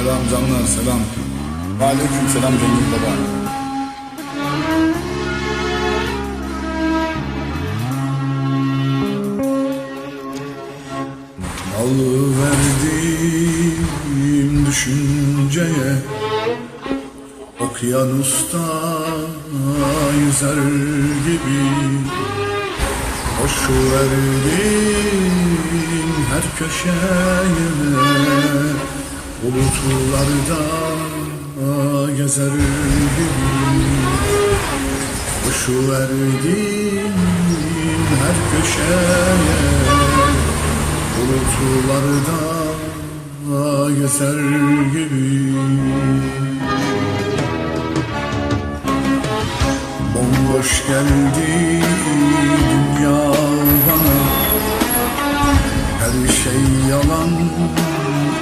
Selam canlar selam. Aleyküm selam Cengiz Baba. Al verdiğim düşünceye Okyanusta yüzer gibi Koşu verdim her köşeye Bulutlarda gezer gibi Koşu verdim her köşeye. Bulutlarda gezer gibi. Bomboş geldi dünya bana. Her şey yalan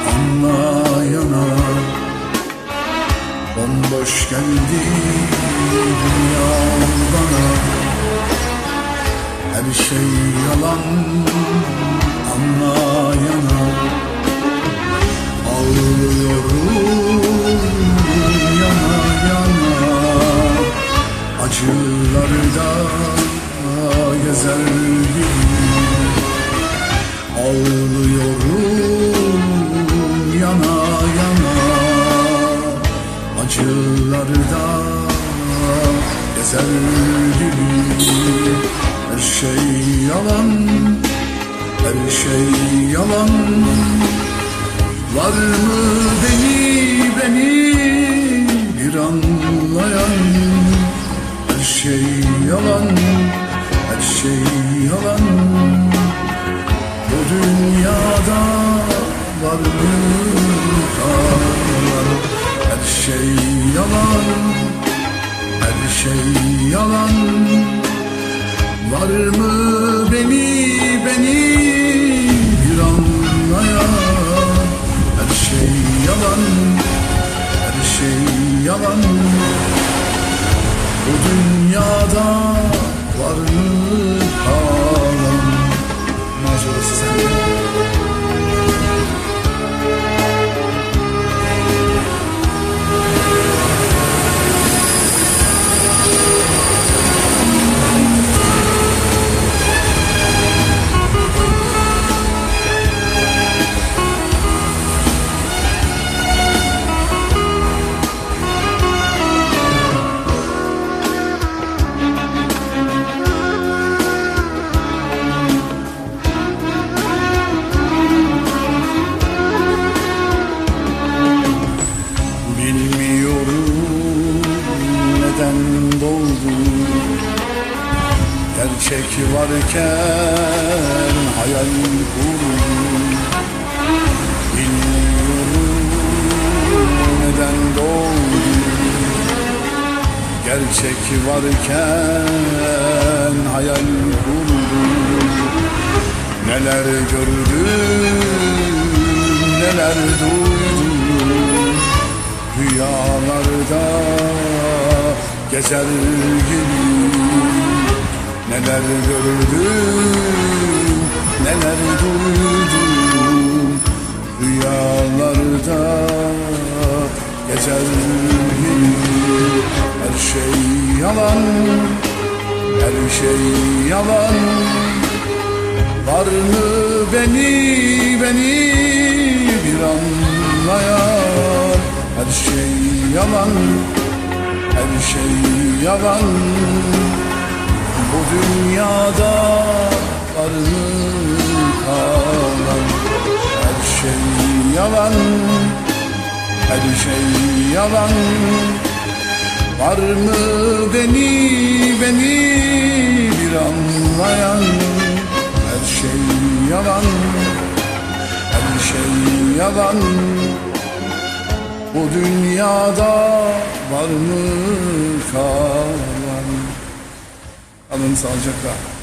anlayana Bomboş geldi dünya bana. Her şey yalan anlayana Ağlıyorum yana yana. Acılarda gezer gibi. Ağlıyorum gibi Her şey yalan Her şey yalan. Var mı beni beni bir anlayan? Her şey yalan Her şey yalan. Bu dünyada var mı kalan? Her şey yalan Her şey yalan. Var mı beni beni bir anlayan? Her şey yalan Her şey yalan. Bu dünyada var mı doldu Gerçek varken hayal kurdum. Bilmiyorum neden doldu Gerçek varken hayal kurdum. Neler gördüm, neler duydum Rüyalarda gezer gibi Neler gördüm, neler duydum Rüyalarda gezer gibi Her şey yalan, her şey yalan. Var mı beni, beni bir anlayan Her şey yalan, her şey yalan. Bu dünyada var mı kalan Her şey yalan, her şey yalan. Var mı beni, beni bir anlayan? Her şey yalan, her şey yalan Bu dünyada var mı kalan? Alın sağlıcakla